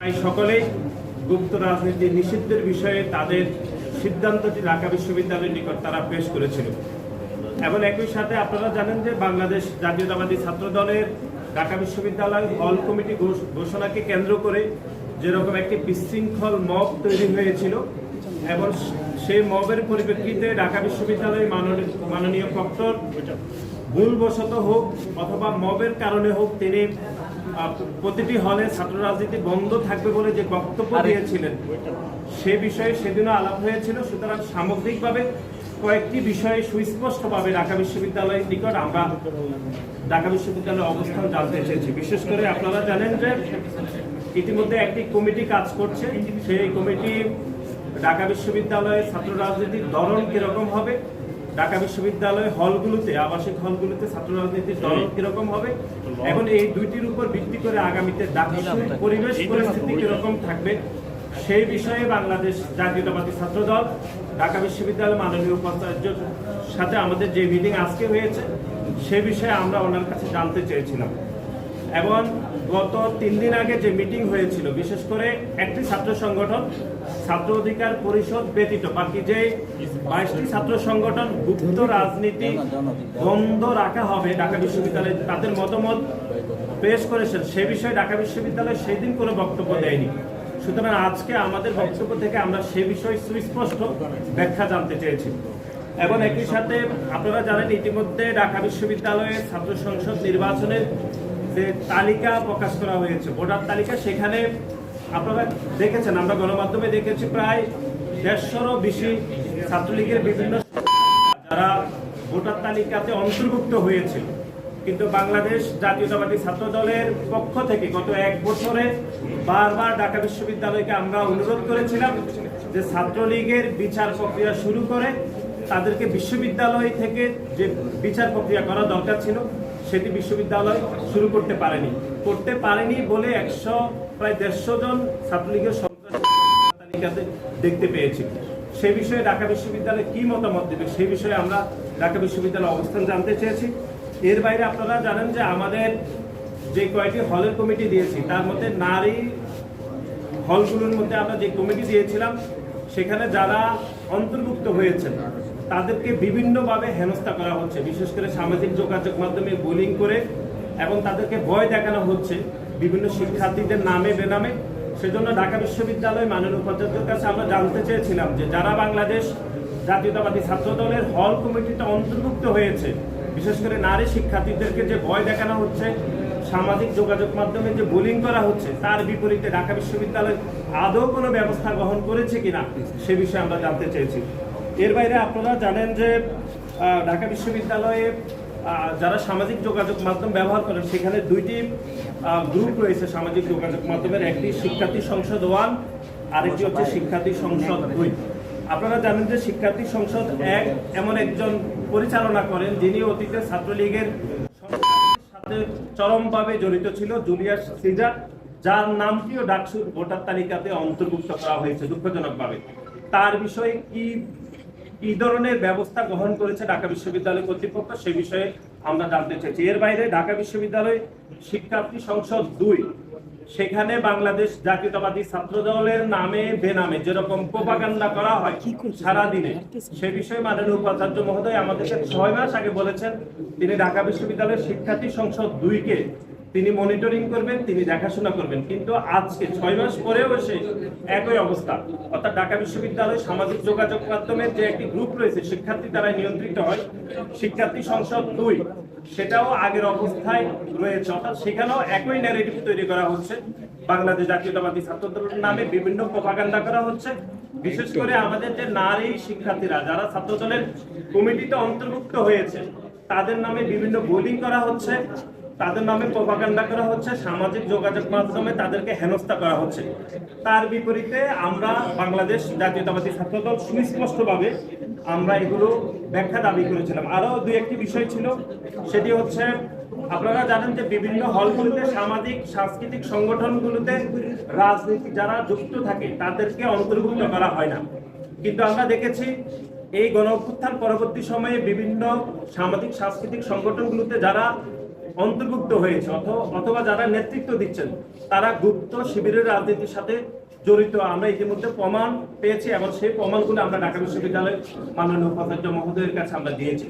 তাই সকলেই গুপ্ত রাজনীতি নিষিদ্ধের বিষয়ে তাদের সিদ্ধান্তটি ঢাকা বিশ্ববিদ্যালয়ের নিকট তারা পেশ করেছিল। এবং একই সাথে আপনারা জানেন যে বাংলাদেশ জাতীয়তাবাদী ছাত্র দলের ঢাকা বিশ্ববিদ্যালয় হল কমিটি ঘোষ- ঘোষণাকে কেন্দ্র করে যেরকম একটি বিশৃঙ্খল মব তৈরি হয়েছিল এবং সেই মবের পরিপ্রেক্ষিতে ঢাকা বিশ্ববিদ্যালয়ের মাননীয় প্রক্টর ভুলবশত হোক অথবা মবের কারণে হোক তিনি প্রতিটি হলে ছাত্র রাজনীতি বন্ধ থাকবে বলে যে বক্তব্য দিয়েছিলেন সে বিষয়ে সেদিনও আলাপ হয়েছিল। সুতরাং সামগ্রিকভাবে কয়েকটি বিষয়ে সুস্পষ্টভাবে ঢাকা বিশ্ববিদ্যালয়ের নিকট আমরা ঢাকা বিশ্ববিদ্যালয়ের অবস্থান জানতে চেয়েছি। বিশেষ করে আপনারা জানেন যে ইতিমধ্যে একটি কমিটি কাজ করছে। সেই কমিটি ঢাকা বিশ্ববিদ্যালয়ে ছাত্র রাজনীতির ধরন কীরকম হবে ঢাকা বিশ্ববিদ্যালয় হলগুলোতে আবাসিক হলগুলোতে ছাত্র রাজনীতির দল কীরকম হবে? এখন এই দুইটির উপর ভিত্তি করে আগামীতে ডাকসুর পরিবেশ পরিস্থিতি কীরকম থাকবে? সেই বিষয়ে বাংলাদেশ জাতীয়তাবাদী ছাত্র দল ঢাকা বিশ্ববিদ্যালয়ের মাননীয় উপাচার্যের সাথে আমাদের যে মিটিং আজকে হয়েছে সে বিষয়ে আমরা ওনার কাছে জানতে চেয়েছিলাম। এবং গত তিন দিন আগে যে মিটিং হয়েছিল, বিশেষ করে একটি ছাত্র সংগঠন, ছাত্র অধিকার পরিষদ ব্যতীত বাকি যে বাইশটি ছাত্র সংগঠন গুপ্ত রাজনীতি বন্ধ রাখা হবে ঢাকা বিশ্ববিদ্যালয়ে, তাদের মতামত পেশ করেছেন। সে বিষয়ে ঢাকা বিশ্ববিদ্যালয় সেদিন কোনো বক্তব্য দেয়নি। সুতরাং আজকে আমাদের বক্তব্য থেকে আমরা সে বিষয়ে সুস্পষ্ট ব্যাখ্যা জানতে চেয়েছি। এবং একই সাথে আপনারা জানেন, ইতিমধ্যে ঢাকা বিশ্ববিদ্যালয়ের ছাত্র সংসদ নির্বাচনের যে তালিকা প্রকাশ করা হয়েছে, ভোটার তালিকা, সেখানে আপনারা দেখেছেন, আমরা গণমাধ্যমে দেখেছি প্রায় দেড়শোরও বেশি ছাত্রলীগের বিভিন্ন যারা ভোটার তালিকাতে অন্তর্ভুক্ত হয়েছিল। কিন্তু বাংলাদেশ জাতীয়তাবাদী ছাত্র দলের পক্ষ থেকে গত এক বছরে বারবার ঢাকা বিশ্ববিদ্যালয়কে আমরা অনুরোধ করেছিলাম যে ছাত্রলীগের বিচার প্রক্রিয়া শুরু করে তাদেরকে বিশ্ববিদ্যালয় থেকে যে বিচার প্রক্রিয়া করা দরকার ছিল সেটি বিশ্ববিদ্যালয় শুরু করতে পারেনি। করতে পারেনি বলে একশো, প্রায় দেড়শো জন ছাত্রলীগের তালিকাতে দেখতে পেয়েছি। সেই বিষয়ে ঢাকা বিশ্ববিদ্যালয় কি মতামত দেবে সেই বিষয়ে আমরা ঢাকা বিশ্ববিদ্যালয়ের অবস্থান জানতে চেয়েছি। এর বাইরে আপনারা জানেন যে আমাদের যে কয়েকটি হলের কমিটি দিয়েছি, তার মধ্যে নারী হলগুলোর মধ্যে আমরা যে কমিটি দিয়েছিলাম, সেখানে যারা অন্তর্ভুক্ত হয়েছেন তাদেরকে বিভিন্নভাবে হেনস্থা করা হচ্ছে। বিশেষ করে সামাজিক যোগাযোগ মাধ্যমে বোলিং করে এবং তাদেরকে ভয় দেখানো হচ্ছে বিভিন্ন শিক্ষার্থীদের নামে বেনামে। সেজন্য ঢাকা বিশ্ববিদ্যালয় মাননীয় উপাচার্যের কাছে আমরা জানতে চেয়েছিলাম যে যারা বাংলাদেশ জাতীয়তাবাদী ছাত্র দলের হল কমিটিতে অন্তর্ভুক্ত হয়েছে, বিশেষ করে নারী শিক্ষার্থীদেরকে যে ভয় দেখানো হচ্ছে, সামাজিক যোগাযোগ মাধ্যমে যে বোলিং করা হচ্ছে, তার বিপরীতে ঢাকা বিশ্ববিদ্যালয় আদৌ কোনো ব্যবস্থা গ্রহণ করেছে কিনা, সে বিষয়ে আমরা জানতে চেয়েছি। এর বাইরে আপনারা জানেন যে ঢাকা বিশ্ববিদ্যালয়ে যারা সামাজিক যোগাযোগ মাধ্যম ব্যবহার করেন, সেখানে দুইটি গ্রুপ রয়েছে সামাজিক যোগাযোগ মাধ্যমের। একটি শিক্ষার্থী সংসদ ওয়ান, আরেকটি হচ্ছে শিক্ষার্থী সংসদ দুই। আপনারা জানেন যে শিক্ষার্থী সংসদ এক এমন একজন পরিচালনা করেন, যিনি অতীতে ছাত্রলীগের সাথে চরমভাবে জড়িত ছিল, জুলিয়াস সিজার, যার নামটিও ডাকসুর ভোটার তালিকাতে অন্তর্ভুক্ত করা হয়েছে দুঃখজনকভাবে। তার বিষয়ে কি কি ধরনের ব্যবস্থা গ্রহণ করেছে ঢাকা বিশ্ববিদ্যালয় কর্তৃপক্ষ সে বিষয়ে আমরা জানতে চাইছি। এর বাইরে ঢাকা বিশ্ববিদ্যালয় শিক্ষার্থী সংসদ দুই সেখানে বাংলাদেশ জাতীয়তাবাদী ছাত্র দলের নামে বেনামে যেরকম প্রোপাগান্ডা করা হয় সারা দিনে সে বিষয়ে মাননীয় উপাচার্য মহোদয় আমাদেরকে ছয় মাস আগে বলেছেন তিনি ঢাকা বিশ্ববিদ্যালয়ের শিক্ষার্থী সংসদ দুইকে তিনি মনিটরিং করবেন, তিনি দেখাশোনা করবেন। কিন্তু আজকে ছয় মাস পরেও এসে একই অবস্থা। অর্থাৎ ঢাকা বিশ্ববিদ্যালয় সামাজিক যোগাযোগ মাধ্যমের যে একটি গ্রুপ রয়েছে, শিক্ষার্থী দ্বারা নিয়ন্ত্রিত হয়, শিক্ষার্থী সংসদ দুই, সেটাও আগের অবস্থায় রয়েছে। অর্থাৎ সেখানেও একই ন্যারেটিভ তৈরি করা হচ্ছে। বাংলাদেশ জাতীয়তাবাদী ছাত্রদলের নামে বিভিন্ন প্রপাগান্ডা করা হচ্ছে। বিশেষ করে আমাদের যে নারী শিক্ষার্থীরা, যারা ছাত্র দলের কমিটিতে অন্তর্ভুক্ত হয়েছে, তাদের নামে বিভিন্ন বোলিং করা হচ্ছে। তাদের নামে প্রপাগান্ডা করা হচ্ছে, সামাজিক যোগাযোগ মাধ্যমে তাদেরকে হেনস্থা করা হচ্ছে। তার বিপরীতে আমরা বাংলাদেশ জাতীয়তাবাদী ছাত্রদল সুস্পষ্টভাবে আমরা এগুলো ব্যাখ্যা দাবি করেছিলাম। আরও দুই একটি বিষয় ছিল, সেটি হচ্ছে, আপনারা জানেন যে বিভিন্ন হলগুলোতে সামাজিক, সাংস্কৃতিক সংগঠনগুলোতে রাজনীতি যারা যুক্ত থাকে, তাদেরকে অন্তর্ভুক্ত করা হয় না। কিন্তু আমরা দেখেছি, এই গণ পরবর্তী সময়ে বিভিন্ন সামাজিক, সাংস্কৃতিক সংগঠনগুলোতে যারা অন্তর্ভুক্ত হয়েছে, অথ- অথবা যারা নেতৃত্ব দিচ্ছেন, তারা গুপ্ত শিবিরের রাজনীতির সাথে জড়িত। আমরা ইতিমধ্যে প্রমাণ পেয়েছি এবং সেই প্রমাণগুলো আমরা ঢাকা বিশ্ববিদ্যালয়ের মাননীয় উপাচার্য মহোদয়ের কাছে আমরা দিয়েছি।